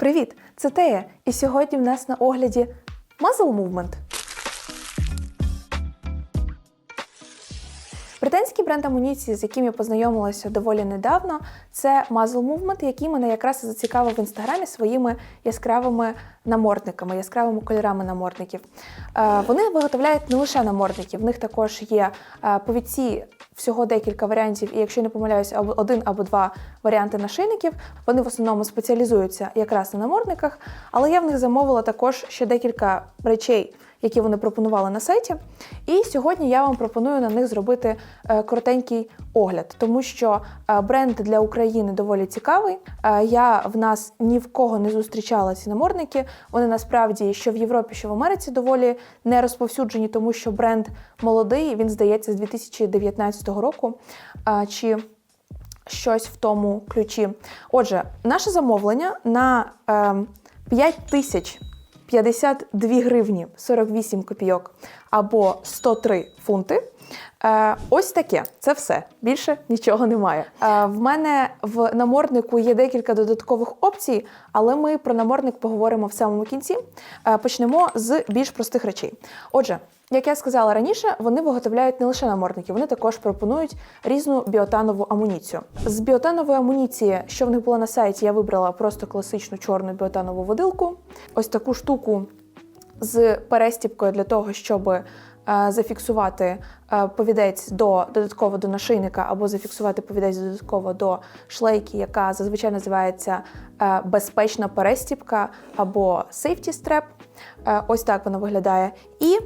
Привіт! Це Тея, і сьогодні в нас на огляді Muzzle Movement. Британський бренд амуніції, з яким я познайомилася доволі недавно, це Muzzle Movement, який мене якраз зацікавив в інстаграмі своїми яскравими намордниками, яскравими кольорами намордників. Е, Вони виготовляють не лише намордники, в них також є е, повідці всього декілька варіантів, і якщо не помиляюся, або один або два варіанти нашийників. Вони в основному спеціалізуються якраз на намордниках, але я в них замовила також ще декілька речей, які вони пропонували на сайті. І сьогодні я вам пропоную на них зробити е, коротенький огляд, тому що е, бренд для України доволі цікавий. Е, Я в нас ні в кого не зустрічала ці намордники. Вони насправді що в Європі, що в Америці доволі не розповсюджені, тому що бренд молодий. Він здається з 2019 року. Чи щось в тому ключі. Отже, наше замовлення на е, 5 тисяч 52 гривні 48 копійок або 103 фунти. Е, ось таке, це все. Більше нічого немає. Е, в мене в наморднику є декілька додаткових опцій, але ми про намордник поговоримо в самому кінці. Е, почнемо з більш простих речей. Отже, як я сказала раніше, вони виготовляють не лише намордники, вони також пропонують різну біотанову амуніцію. З біотанової амуніції, що в них було на сайті, я вибрала просто класичну чорну біотанову водилку. Ось таку штуку з перестіпкою для того, щоб е, зафіксувати е, повідець до додатково до нашийника або зафіксувати повідець додатково до шлейки, яка зазвичай називається е, безпечна перестіпка або safety strap. Е, Ось так вона виглядає. І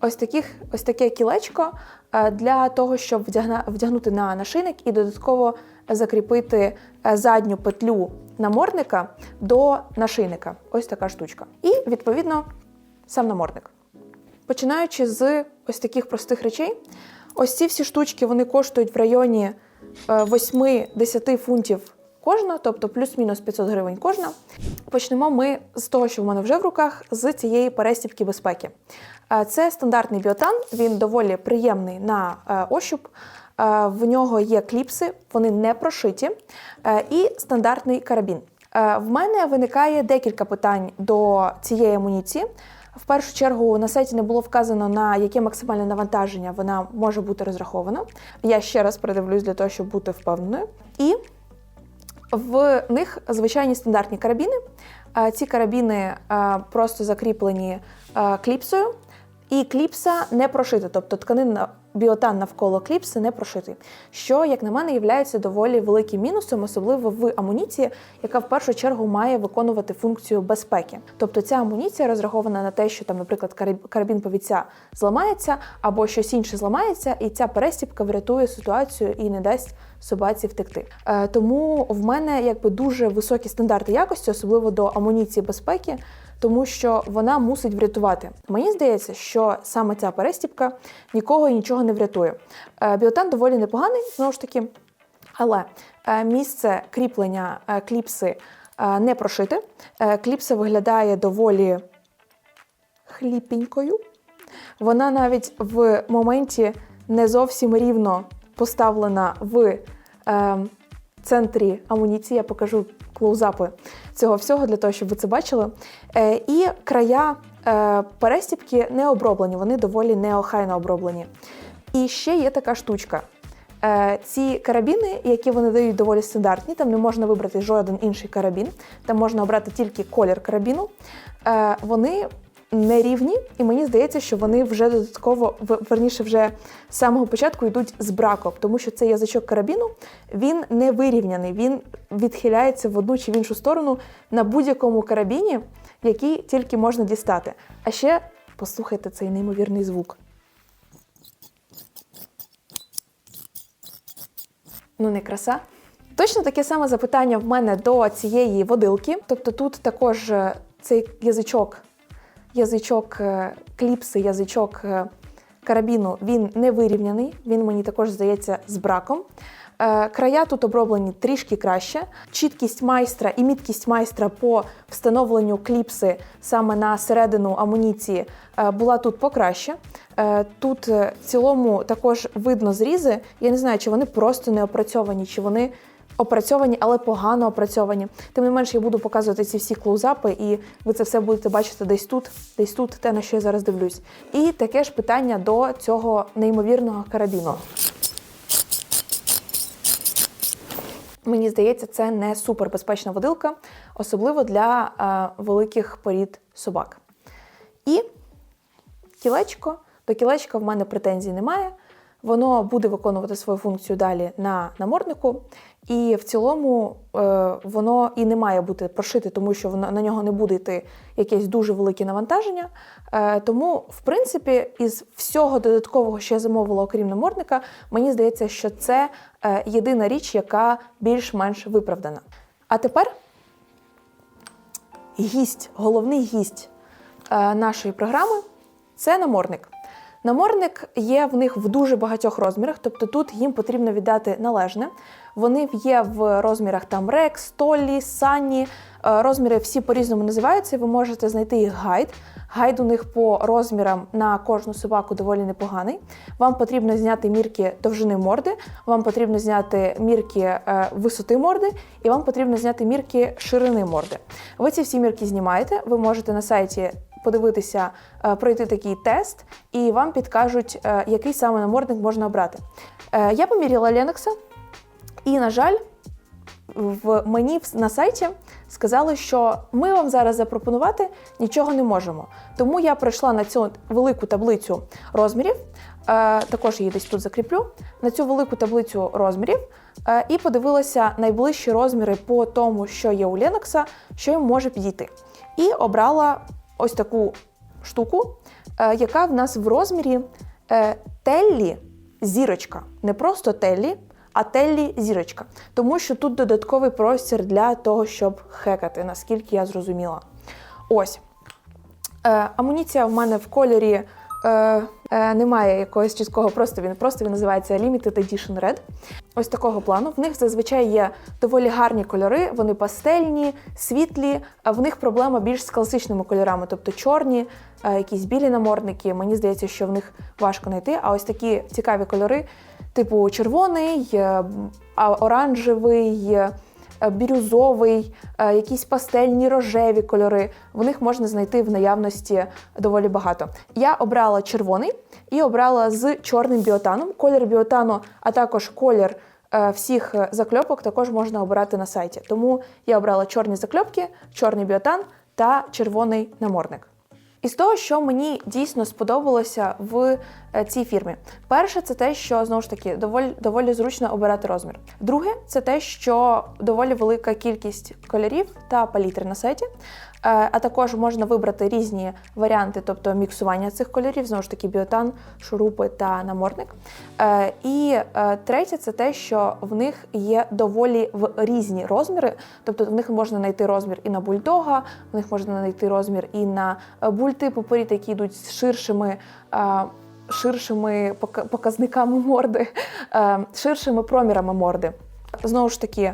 ось таких, ось таке кілечко е, для того, щоб вдягнути на нашийник і додатково закріпити е, задню петлю намордника до нашийника. Ось така штучка. І відповідно сам намордник. Починаючи з ось таких простих речей, ось ці всі штучки вони коштують в районі е, 8-10 фунтів кожна, тобто плюс-мінус 500 гривень кожна. Почнемо ми з того, що в мене вже в руках, з цієї перестіпки безпеки. Е, Це стандартний біотан, він доволі приємний на е, ощуп. Е, В нього є кліпси, вони не прошиті, е, і стандартний карабін. Е, В мене виникає декілька питань до цієї амуніції. В першу чергу на сайті не було вказано на яке максимальне навантаження вона може бути розрахована. Я ще раз передивлюсь для того, щоб бути впевненою. І в них звичайні стандартні карабіни. Ці карабіни просто закріплені кліпсою, і кліпса не прошита, тобто тканина біотан навколо кліпси не прошитий. Що, як на мене, є доволі великим мінусом, особливо в амуніції, яка в першу чергу має виконувати функцію безпеки. Тобто ця амуніція розрахована на те, що там, наприклад, карабін повіця зламається або щось інше зламається, і ця перестіпка врятує ситуацію і не дасть собаці втекти. Е, тому в мене якби дуже високі стандарти якості, особливо до амуніції безпеки, тому що вона мусить врятувати. Мені здається, що саме ця перестіпка нікого і нічого не врятує. Е, Біотан доволі непоганий, знову ж таки, але е, місце кріплення е, кліпси не прошите. Е, Кліпса виглядає доволі хліпенькою. Вона навіть в моменті не зовсім рівно поставлена в е, центрі амуніції. Я покажу клоузапи цього всього для того, щоб ви це бачили. Е, і края е, перестіпки не оброблені, вони доволі неохайно оброблені. І ще є така штучка. Е, Ці карабіни, які вони дають доволі стандартні, там не можна вибрати жоден інший карабін, там можна обрати тільки колір карабіну. Вони нерівні, і мені здається, що вони вже додатково, верніше, вже з самого початку йдуть з браком, тому що цей язичок карабіну він не вирівняний, він відхиляється в одну чи в іншу сторону на будь-якому карабіні, який тільки можна дістати. А ще послухайте цей неймовірний звук. Ну, не краса. Точно таке саме запитання в мене до цієї водилки. Тобто тут також е, цей язичок, язичок е, кліпси, язичок е, карабіну, він не вирівняний. Він мені також здається з браком. Е, Края тут оброблені трішки краще. Чіткість майстра і міткість майстра по встановленню кліпси саме на середину амуніції була тут покраще. Тут в цілому також видно зрізи. Я не знаю, чи вони просто не опрацьовані, чи вони опрацьовані, але погано опрацьовані. Тим не менше, я буду показувати ці всі клоузапи, і ви це все будете бачити десь тут, десь тут, те, на що я зараз дивлюсь. І таке ж питання до цього неймовірного карабіну. Мені здається, це не супербезпечна водилка, особливо для е, великих порід собак. І кілечко. До кілечка в мене претензій немає. Воно буде виконувати свою функцію далі на наморднику. І в цілому е, воно і не має бути прошите, тому що воно, на нього не буде йти якесь дуже велике навантаження. Е, тому, в принципі, із всього додаткового, що я замовила, окрім намордника, мені здається, що це е, єдина річ, яка більш-менш виправдана. А тепер гість, головний гість е, нашої програми це намордник. Намордник є в них в дуже багатьох розмірах, тобто тут їм потрібно віддати належне. Вони є в розмірах там Rex, Толі, Санні. Розміри всі по-різному називаються. Ви можете знайти їх гайд. Гайд у них по розмірам на кожну собаку доволі непоганий. Вам потрібно зняти мірки довжини морди, вам потрібно зняти мірки е, висоти морди, і вам потрібно зняти мірки ширини морди. Ви ці всі мірки знімаєте. Ви можете на сайті подивитися, е, пройти такий тест, і вам підкажуть, е, який саме намордник можна обрати. Е, Я поміряла Ленокса, і, на жаль, в мені на сайті сказали, що ми вам зараз запропонувати нічого не можемо. Тому я прийшла на цю велику таблицю розмірів. Також її десь тут закріплю. На цю велику таблицю розмірів і подивилася найближчі розміри по тому, що є у Ленокса, що їм може підійти. І обрала ось таку штуку, е, яка в нас в розмірі е, Теллі зірочка. Не просто Теллі, а Теллі зірочка. Тому що тут додатковий простір для того, щоб хекати, наскільки я зрозуміла. Ось. Е, амуніція в мене в кольорі е, е, немає якогось чіткого, просто він просто він називається Limited Edition Red. Ось такого плану. В них зазвичай є доволі гарні кольори, вони пастельні, світлі. А в них проблема більш з класичними кольорами, тобто чорні, е, якісь білі намордники. Мені здається, що в них важко знайти. А ось такі цікаві кольори, типу червоний, е, оранжевий. Е, бірюзовий, е, якісь пастельні рожеві кольори. В них можна знайти в наявності доволі багато. Я обрала червоний і обрала з чорним біотаном. Колір біотану, а також колір е, всіх закльопок також можна обирати на сайті. Тому я обрала чорні закльопки, чорний біотан та червоний намордник. Із того, що мені дійсно сподобалося в е, цій фірмі, перше, це те, що знову ж таки доволі доволі зручно обирати розмір. Друге, це те, що доволі велика кількість кольорів та палітри на сайті. Е, А також можна вибрати різні варіанти, тобто міксування цих кольорів, знову ж таки, біотан, шурупи та намордник. Е, І е, третє, це те, що в них є доволі в різні розміри, тобто в них можна знайти розмір і на бульдога, в них можна знайти розмір і на е, бульти порід, які йдуть з ширшими. Ширшими пока- показниками морди, ширшими промірами морди. Знову ж таки,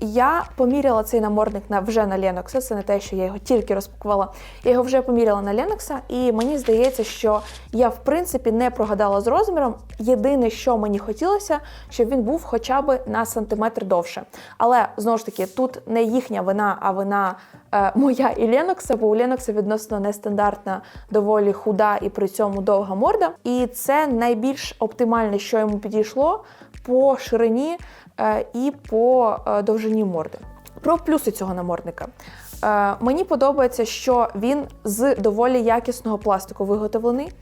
я поміряла цей намордник на вже на Lennox, Це не те, що я його тільки розпакувала. Я його вже поміряла на Lennox, і мені здається, що я в принципі не прогадала з розміром. Єдине, що мені хотілося, щоб він був хоча б на сантиметр довше. Але знову ж таки, тут не їхня вина, а вина е, моя і Ленокса, бо у Ленокса відносно нестандартна, доволі худа і при цьому довга морда. І це найбільш оптимальне, що йому підійшло по ширині і по е, довжині морди. Про плюси цього намордника. Е, Мені подобається, що він з доволі якісного пластику виготовлений.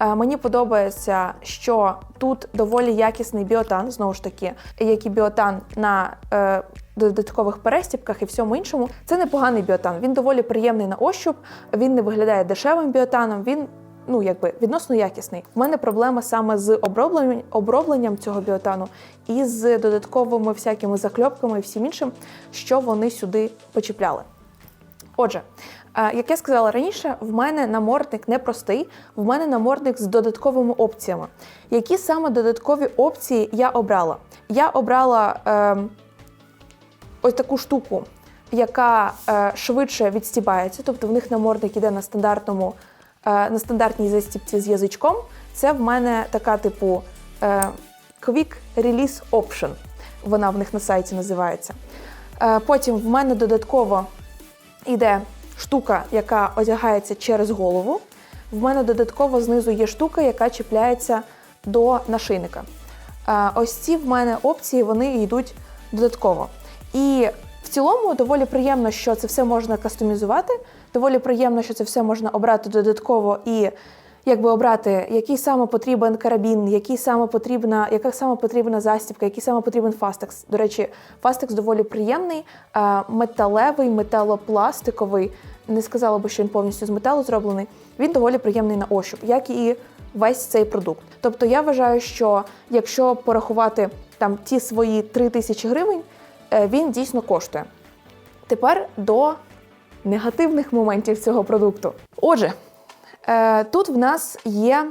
Е, Мені подобається, що тут доволі якісний біотан, знову ж таки, як і біотан на е, додаткових перестіпках і всьому іншому. Це непоганий біотан. Він доволі приємний на ощуп, він не виглядає дешевим біотаном. Він ну якби відносно якісний. У мене проблема саме з обробленням, обробленням цього біотану і з додатковими всякими закльопками і всім іншим, що вони сюди почіпляли. Отже, е, як я сказала раніше, в мене намордник не простий, в мене намордник з додатковими опціями. Які саме додаткові опції я обрала? Я обрала е, ось таку штуку, яка е, швидше відстібається, тобто в них намордник іде на стандартному, на стандартній застібці з язичком. Це в мене така типу е, Quick Release Option. вона в них на сайті називається. Е, Потім в мене додатково йде штука, яка одягається через голову. В мене додатково знизу є штука, яка чіпляється до нашийника. Е, Ось ці в мене опції вони йдуть додатково. І в цілому доволі приємно, що це все можна кастомізувати. Доволі приємно, що це все можна обрати додатково і якби обрати, який саме потрібен карабін, який саме потрібна, яка саме потрібна застібка, який саме потрібен фастекс. До речі, фастекс доволі приємний, е, металевий, металопластиковий. Не сказала би, що він повністю з металу зроблений. Він доволі приємний на ощуп, як і весь цей продукт. Тобто я вважаю, що якщо порахувати там ті свої 3 тисячі гривень, е, він дійсно коштує. Тепер до негативних моментів цього продукту. Отже, е, тут в нас є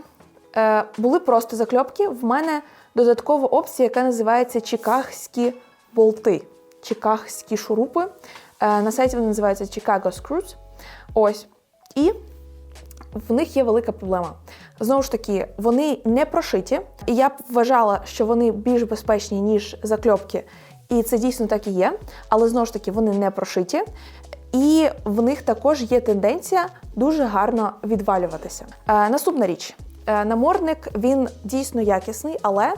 е, були просто закльопки. В мене додаткова опція, яка називається Чикагські болти, Чикагські шурупи. Е, на сайті вони називаються Chicago Screws. Ось. І в них є велика проблема. Знову ж таки, вони не прошиті, і я б вважала, що вони більш безпечні, ніж закльопки. І це дійсно так і є. Але знову ж таки, вони не прошиті. І в них також є тенденція дуже гарно відвалюватися. Е, наступна річ. Е, намордник він дійсно якісний, але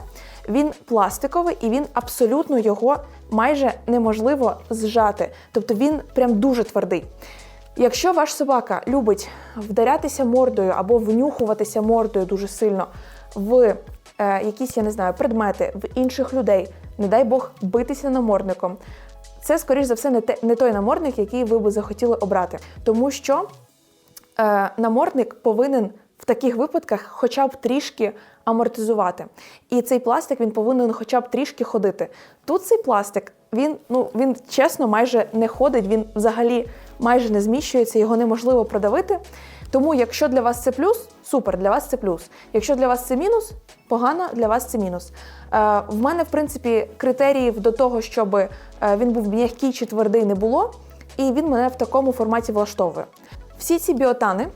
він пластиковий і він абсолютно його майже неможливо зжати. Тобто він прям дуже твердий. Якщо ваш собака любить вдарятися мордою або внюхуватися мордою дуже сильно в е, якісь, я не знаю, предмети, в інших людей, не дай Бог битися намордником, це, скоріш за все, не, те, не той намордник, який ви би захотіли обрати. Тому що е, намордник повинен в таких випадках хоча б трішки амортизувати. І цей пластик він повинен хоча б трішки ходити. Тут цей пластик, він, ну, він чесно майже не ходить, він взагалі майже не зміщується, його неможливо продавити. Тому, якщо для вас це плюс, супер, для вас це плюс. Якщо для вас це мінус, погано, для вас це мінус. Е, в мене, в принципі, критеріїв до того, щоб е, він був м'який чи твердий, не було, і він мене в такому форматі влаштовує. Всі ці біотани,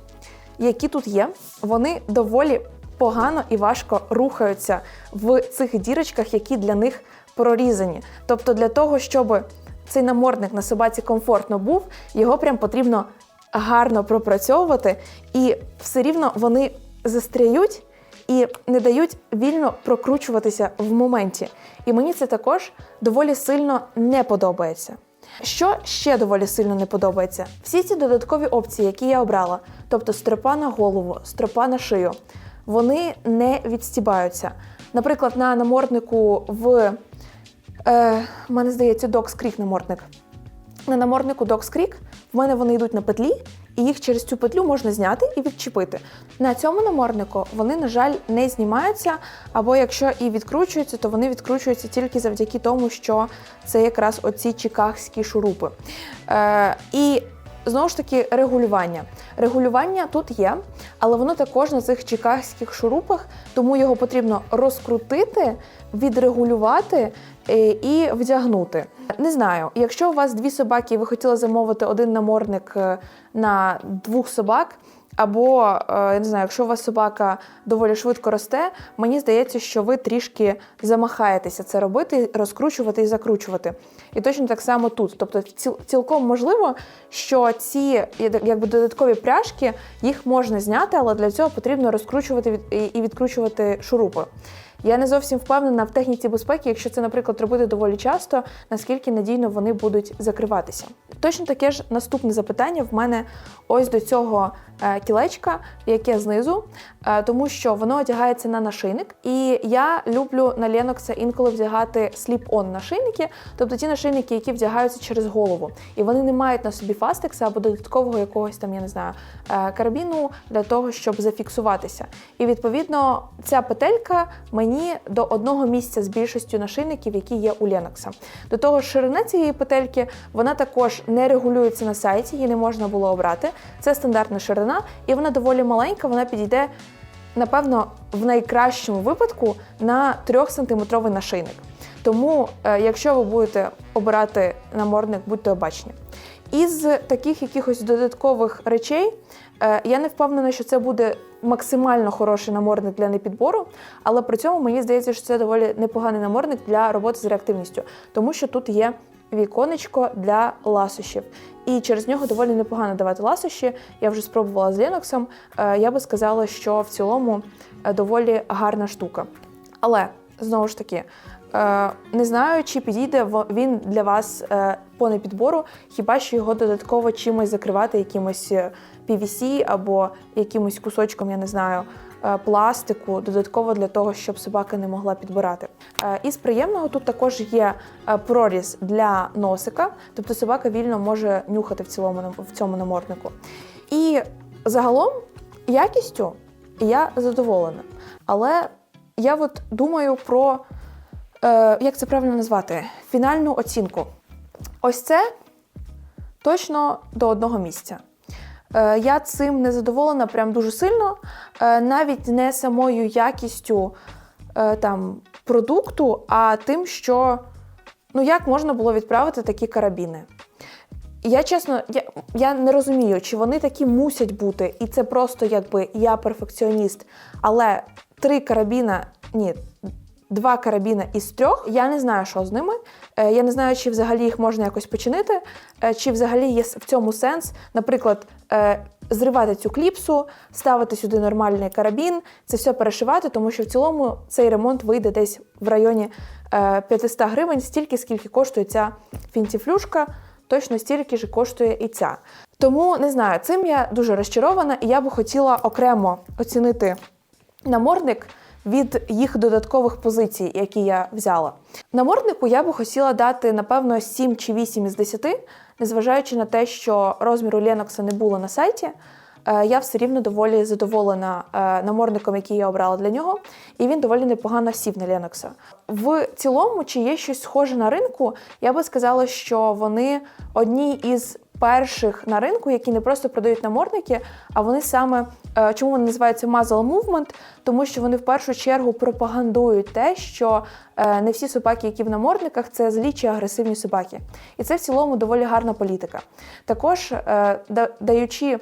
які тут є, вони доволі погано і важко рухаються в цих дірочках, які для них прорізані. Тобто, для того, щоб цей намордник на собаці комфортно був, його прям потрібно гарно пропрацьовувати, і все рівно вони застряють і не дають вільно прокручуватися в моменті. І мені це також доволі сильно не подобається. Що ще доволі сильно не подобається? Всі ці додаткові опції, які я обрала, тобто стропа на голову, стропа на шию, вони не відстібаються. Наприклад, на наморднику в е, мене здається Creek намордник. На наморднику Dogs Creek в мене вони йдуть на петлі, і їх через цю петлю можна зняти і відчепити. На цьому наморднику вони, на жаль, не знімаються, або якщо і відкручуються, то вони відкручуються тільки завдяки тому, що це якраз оці чикагські шурупи. Е, і Знову ж таки, регулювання. Регулювання тут є, але воно також на цих чикагських шурупах, тому його потрібно розкрутити, відрегулювати е, і вдягнути. Не знаю, якщо у вас дві собаки, і ви хотіли замовити один намордник е, на двох собак. Або е, я не знаю, якщо у вас собака доволі швидко росте, мені здається, що ви трішки замахаєтеся це робити, розкручувати і закручувати. І точно так само тут. Тобто, ціл, цілком можливо, що ці якби додаткові пряжки їх можна зняти, але для цього потрібно розкручувати і відкручувати шурупи. Я не зовсім впевнена в техніці безпеки, якщо це, наприклад, робити доволі часто, наскільки надійно вони будуть закриватися. Точно таке ж наступне запитання в мене ось до цього е, кілечка, яке знизу, тому що воно одягається на нашийник, і я люблю на Lennox інколи вдягати сліп-он нашийники, тобто ті нашийники, які вдягаються через голову, і вони не мають на собі фастекса або додаткового якогось там, я не знаю, е, карабіну для того, щоб зафіксуватися. І відповідно ця петелька мені до одного місця з більшістю нашийників, які є у Lennox. До того ж, ширина цієї петельки вона також не регулюється на сайті, її не можна було обрати. Це стандартна ширина, і вона доволі маленька, вона підійде. Напевно, в найкращому випадку на 3-сантиметровий нашийник. Тому, е, якщо ви будете обирати намордник, будьте обачні. Із таких якихось додаткових речей е, я не впевнена, що це буде максимально хороший намордник для непідбору, але при цьому мені здається, що це доволі непоганий намордник для роботи з реактивністю, тому що тут є віконечко для ласощів. І через нього доволі непогано давати ласощі. Я вже спробувала з Linux. Е, Я би сказала, що в цілому е, доволі гарна штука. Але знову ж таки, е, не знаю, чи підійде він для вас по непідбору, хіба що його додатково чимось закривати, якимось PVC або якимось кусочком, я не знаю, пластику, додатково для того, щоб собака не могла підбирати. Е, Із приємного тут також є е, проріз для носика, тобто собака вільно може нюхати в цілому в цьому наморднику. І загалом якістю я задоволена. Але я от думаю про, е, як це правильно назвати, фінальну оцінку. Ось це точно до одного місця. Е, я цим не задоволена прям дуже сильно, е, навіть не самою якістю е, там, продукту, а тим, що ну, як можна було відправити такі карабіни. Я чесно, я, я не розумію, чи вони такі мусять бути, і це просто якби я перфекціоніст. Але три карабіна, ні, два карабіна із трьох, я не знаю, що з ними. Я не знаю, чи взагалі їх можна якось починити, чи взагалі є в цьому сенс, наприклад, зривати цю кліпсу, ставити сюди нормальний карабін, це все перешивати, тому що в цілому цей ремонт вийде десь в районі е, 500 гривень, стільки, скільки коштує ця фінтіфлюшка точно стільки ж коштує і ця. Тому не знаю, цим я дуже розчарована, і я би хотіла окремо оцінити намордник від їх додаткових позицій, які я взяла. Наморднику я би хотіла дати, напевно, 7 чи 8 із 10, незважаючи на те, що розміру Ленокса не було на сайті. е, Я все рівно доволі задоволена наморником, намордником, який я обрала для нього, і він доволі непогано сів на Ленокса. В цілому, чи є щось схоже на ринку, я би сказала, що вони одні із перших на ринку, які не просто продають намордники, а вони саме е, чому вони називаються muzzle movement? Тому що вони в першу чергу пропагандують те, що е, не всі собаки, які в намордниках, це злі чи агресивні собаки. І це в цілому доволі гарна політика. Також е, даючи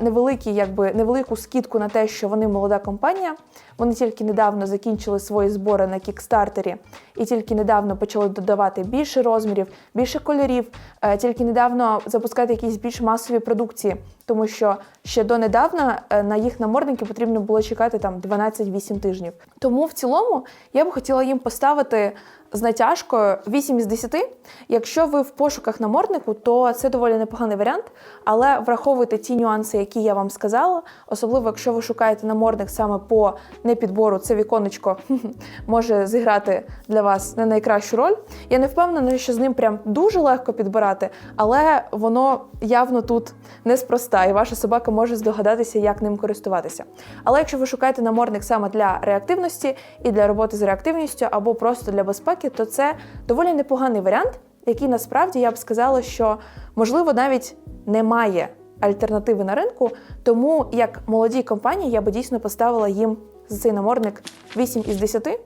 невеликі, якби невелику скидку на те, що вони молода компанія. Вони тільки недавно закінчили свої збори на кікстартері і тільки недавно почали додавати більше розмірів, більше кольорів, е, тільки недавно запускати якісь більш масові продукції, тому що ще донедавна е, на їх намордники потрібно було чекати там 12-8 тижнів. Тому в цілому я б хотіла їм поставити з натяжкою 8 із 10. Якщо ви в пошуках наморднику, то це доволі непоганий варіант, але враховуйте ті нюанси, які я вам сказала, особливо якщо ви шукаєте намордник саме по непідбору, це віконечко може зіграти для вас не найкращу роль. Я не впевнена, що з ним прям дуже легко підбирати, але воно явно тут неспроста, і ваша собака може здогадатися, як ним користуватися. Але якщо ви шукаєте намордник саме для реактивності і для роботи з реактивністю, або просто для безпеки, то це доволі непоганий варіант, який насправді я б сказала, що можливо навіть немає альтернативи на ринку. Тому як молодій компанії я би дійсно поставила їм за цей намордник 8 із 10.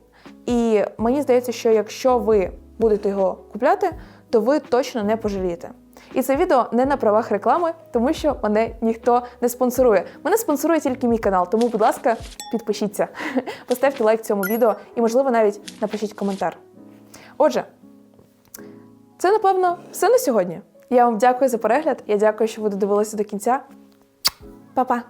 І мені здається, що якщо ви будете його купляти, то ви точно не пожалієте. І це відео не на правах реклами, тому що мене ніхто не спонсорує. Мене спонсорує тільки мій канал, тому, будь ласка, підпишіться, поставте лайк цьому відео і, можливо, навіть напишіть коментар. Отже, це напевно все на сьогодні. Я вам дякую за перегляд. Я дякую, що ви додивилися до кінця. Па-па!